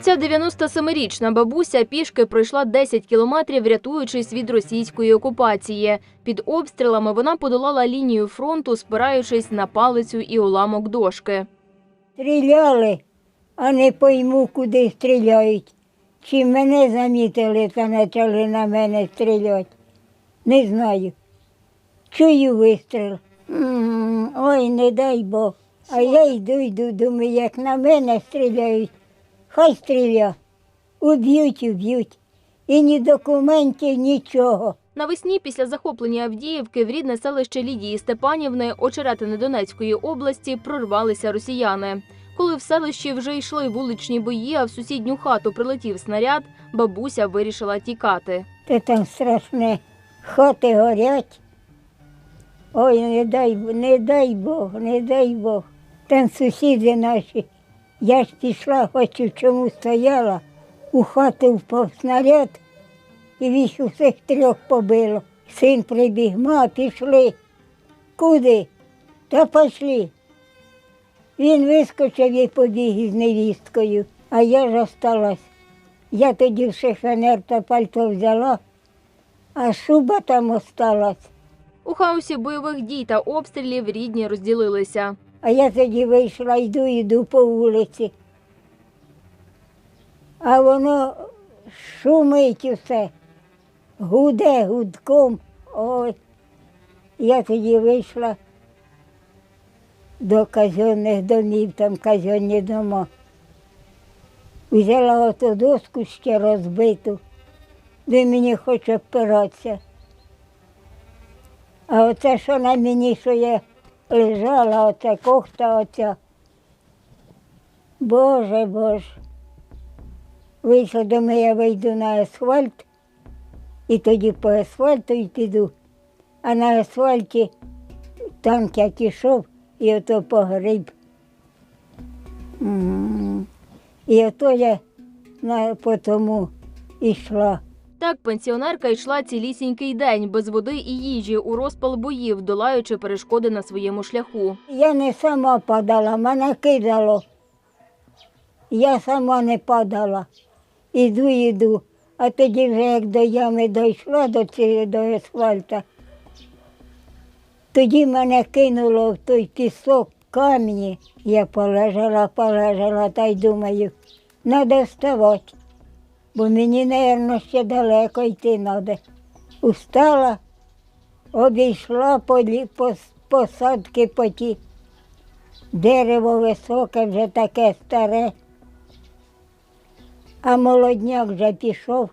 Ця 97-річна бабуся пішки пройшла 10 кілометрів, рятуючись від російської окупації. Під обстрілами вона подолала лінію фронту, спираючись на палицю і уламок дошки. Стріляли, а не пойму, куди стріляють. Чи мене замітили та почали на мене стріляти. Не знаю. Чую вистріл. Ой, не дай Бог. А я йду, йду, думаю, як на мене стріляють. Хай стріля. Уб'ють, уб'ють. І ні документів, нічого. Навесні після захоплення Авдіївки в рідне селище Лідії Степанівни Очеретини Донецької області прорвалися росіяни. Коли в селищі вже йшли вуличні бої, а в сусідню хату прилетів снаряд, бабуся вирішила тікати. Та там страшне. Хати горять. Ой, не дай, не дай Бог, не дай Бог. Там сусіди наші. Я ж пішла, хоч в чому стояла, у хату впав снаряд, і їх усіх трьох побило. Син прибіг, ма, пішли. Куди? Та пішли. Він вискочив і побіг із невісткою, а я ж осталась. Я тоді в шифонер та пальто взяла, а шуба там осталась. У хаосі бойових дій та обстрілів рідні розділилися. А я тоді вийшла, йду, йду по вулиці. А воно шумить усе, гуде гудком. Ой. Я тоді вийшла до казенних домів, там казенні дома. Взяла оту доску ще розбиту, де мені хоче опиратися. А оце, що на мені, що я лежала, оце кохта оця. Боже, Боже. Вийшла до мене, я вийду на асфальт, і тоді по асфальту й піду. А на асфальті танк як ішов, і ото погріб. І ото я на, по тому йшла. Так пенсіонерка йшла цілісінький день без води і їжі у розпал боїв, долаючи перешкоди на своєму шляху. Я не сама падала, мене кидало. Я сама не падала. Іду, іду. А тоді вже як до ями дійшла до цієї до асфальта, тоді мене кинуло в той пісок камені. Я полежала, полежала та й думаю, треба вставати, бо мені, мабуть, ще далеко йти треба. Устала, обійшла по, по посадки по ті. Дерево високе, вже таке старе. А молодняк вже пішов.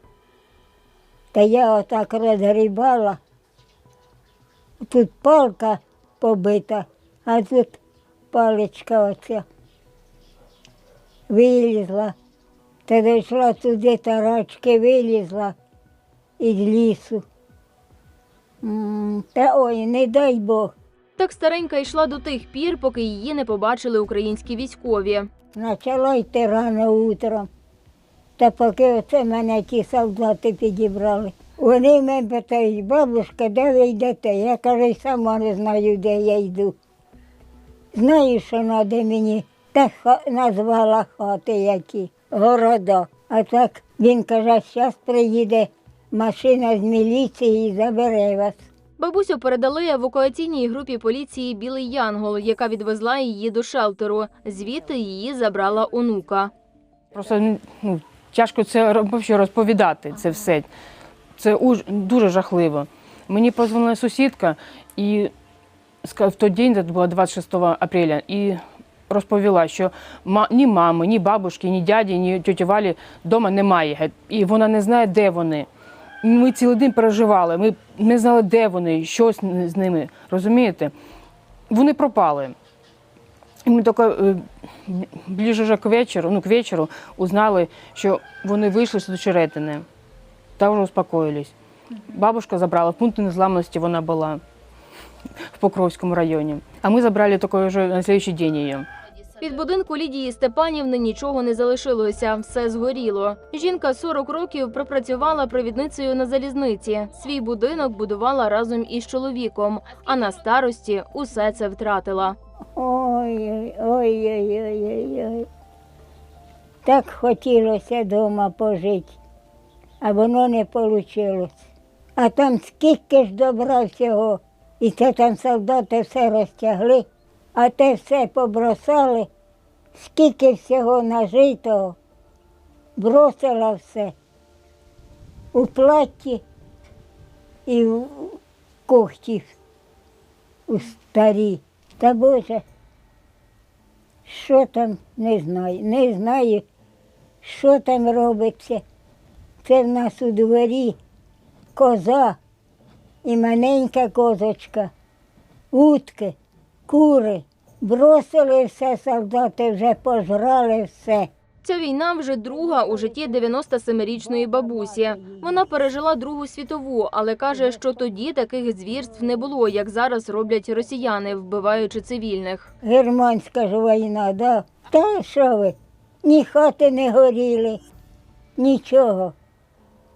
Та я отак розгрібала. Тут палка побита, а тут паличка оця. Вилізла. Та дійшла туди тарачки, вилізла із лісу. М, Та ой, не дай Бог. Так старенька йшла до тих пір, поки її не побачили українські військові. Почала йти рано утром. Та поки оце мене ті солдати підібрали. Вони мене питають, бабушка, де ви йдете? Я кажу, «Й сама не знаю, де я йду. Знаю, що треба мені. Та ха- назвала хати які, города. А так він каже, зараз приїде машина з міліції і забере вас. Бабусю передали евакуаційній групі поліції Білий Янгол, яка відвезла її до шелтеру. Звідти її забрала онука. Просто ну, тяжко це розповідати це все. Це уж, дуже жахливо. Мені позвонила сусідка і в той день, це було 26 апреля, і розповіла, що ні мами, ні бабушки, ні дяді, ні тьоті Валі вдома немає. І вона не знає, де вони. Ми цілий день переживали, ми не знали, де вони, що з ними. Розумієте? Вони пропали. І ми тільки е, б- ближе вже к вечору, ну, к вечору узнали, що вони вийшли з Очеретини та вже успокоїлись. Бабушка забрала, в пункті незламності вона була в Покровському районі. А ми забрали тільки вже на наступний день її. Від будинку Лідії Степанівни нічого не залишилося, все згоріло. Жінка 40 років пропрацювала провідницею на залізниці. Свій будинок будувала разом із чоловіком, а на старості усе це втратила. Ой, ой, ой, ой, ой, ой. Так хотілося вдома пожити, а воно не вийшло. А там скільки ж добра всього, і це там солдати все розтягли, а те все побросали, скільки всього нажитого, бросила все у платі і в когті у старі. Та Боже, що там не знаю, не знаю, що там робиться. Це в нас у дворі коза і маленька козочка, утки, кури. Бросили все, солдати вже пожрали все. Ця війна вже друга у житті 97-річної бабусі. Вона пережила Другу світову, але каже, що тоді таких звірств не було, як зараз роблять росіяни, вбиваючи цивільних. Германська ж війна, да? Та що ви? Ні хати не горіли, нічого.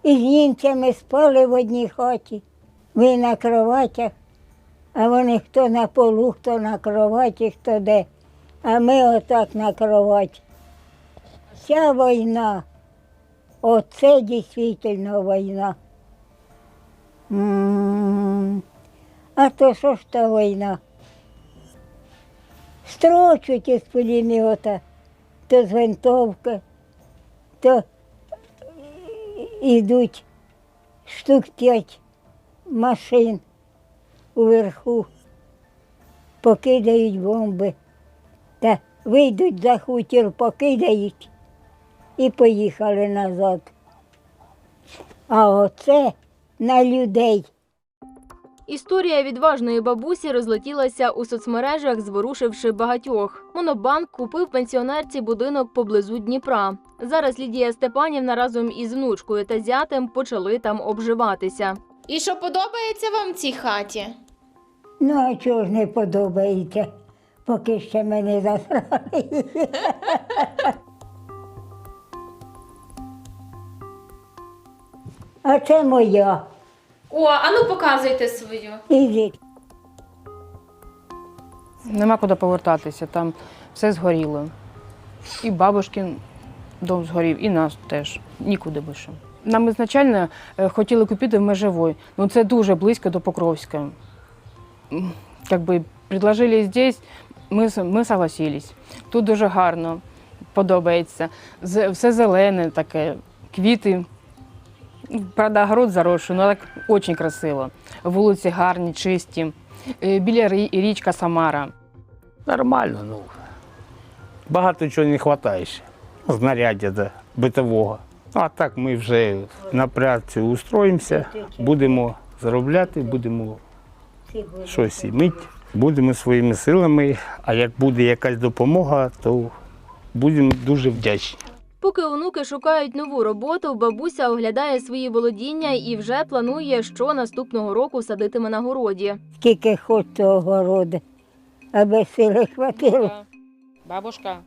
І з німцями спали в одній хаті. Ви на кроватях, а вони хто на полу, хто на кроваті, хто де. А ми отак на кроваті. Ця війна, оце дійсно війна. А то що ж та війна? строчуть із пулемета, то з винтовки, то йдуть штук п'ять машин уверху, покидають бомби, та вийдуть за хутір, покидають і поїхали назад. А оце на людей. Історія відважної бабусі розлетілася у соцмережах, зворушивши багатьох. Монобанк купив пенсіонерці будинок поблизу Дніпра. Зараз Лідія Степанівна разом із внучкою та зятем почали там обживатися. І що подобається вам в цій хаті? Ну, а чого ж не подобається, поки ще мене засрали. А це моя. О, а ну показуйте свою. Ідіть. Нема куди повертатися, там все згоріло. І бабушкин дом згорів, і нас теж. Нікуди більше. Нам ізначально е, хотіли купити в Межевой, ну це дуже близько до Покровська. М, Как би предложили здесь, ми, ми согласились. Тут дуже гарно, подобається. Все зелене таке, квіти. Правда, огород заросший, але так дуже красиво. Вулиці гарні, чисті. Е, Біля річка Самара. Нормально, ну. Багато чого не вистачає. Знаряддя битового. А так ми вже на праці устроїмося, будемо заробляти, будемо щось імити, будемо своїми силами. А як буде якась допомога, то будемо дуже вдячні. Поки онуки шукають нову роботу, бабуся оглядає свої володіння і вже планує, що наступного року садитиме на городі. Скільки хоч того городу, аби сили хватило. Бабушка,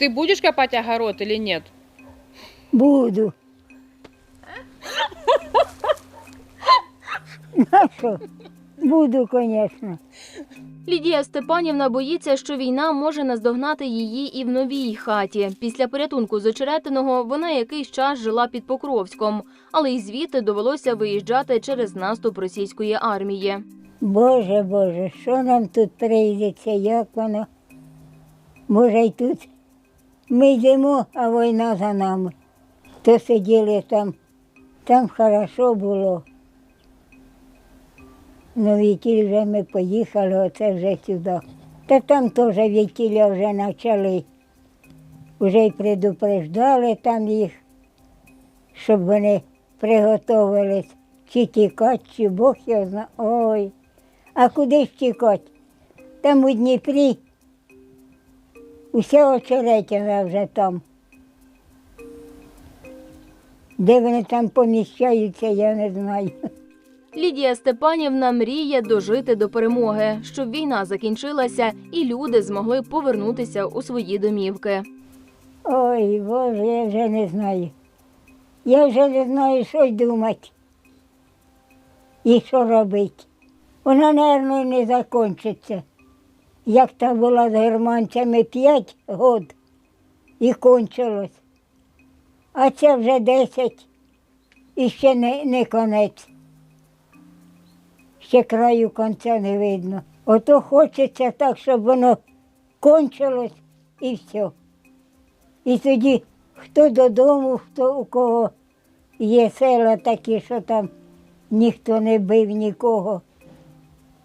ты будешь копать огород или нет? Буду. На що? Буду, звісно. Лідія Степанівна боїться, що війна може наздогнати її і в новій хаті. Після порятунку з очеретиного вона якийсь час жила під Покровськом, але й звідти довелося виїжджати через наступ російської армії. Боже, Боже, що нам тут прийдеться, як воно? Може, й тут ми йдемо, а війна за нами. То сиділи там, там хорошо було. Ну, відтіль вже ми поїхали, оце вже сюди. Та там теж відтіля вже почали. Вже й предупреждали там їх, щоб вони приготувались, чи тікати, чи Бог його знає. Ой. А куди ж тікати? Там у Дніпрі. Уся очеретяна вже там. Де вони там поміщаються, я не знаю. Лідія Степанівна мріє дожити до перемоги, щоб війна закінчилася і люди змогли повернутися у свої домівки. Ой, Боже, я вже не знаю. Я вже не знаю, що й думати і що робити. Вона, мабуть, не закінчиться. Як та була з германцями п'ять год, і кончилось. А це вже десять і ще не, не конець. Ще краю конця не видно. Ото хочеться так, щоб воно кончилось і все. І тоді хто додому, хто у кого є села такі, що там ніхто не бив нікого.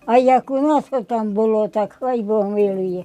А як у нас там було, так хай Бог милує.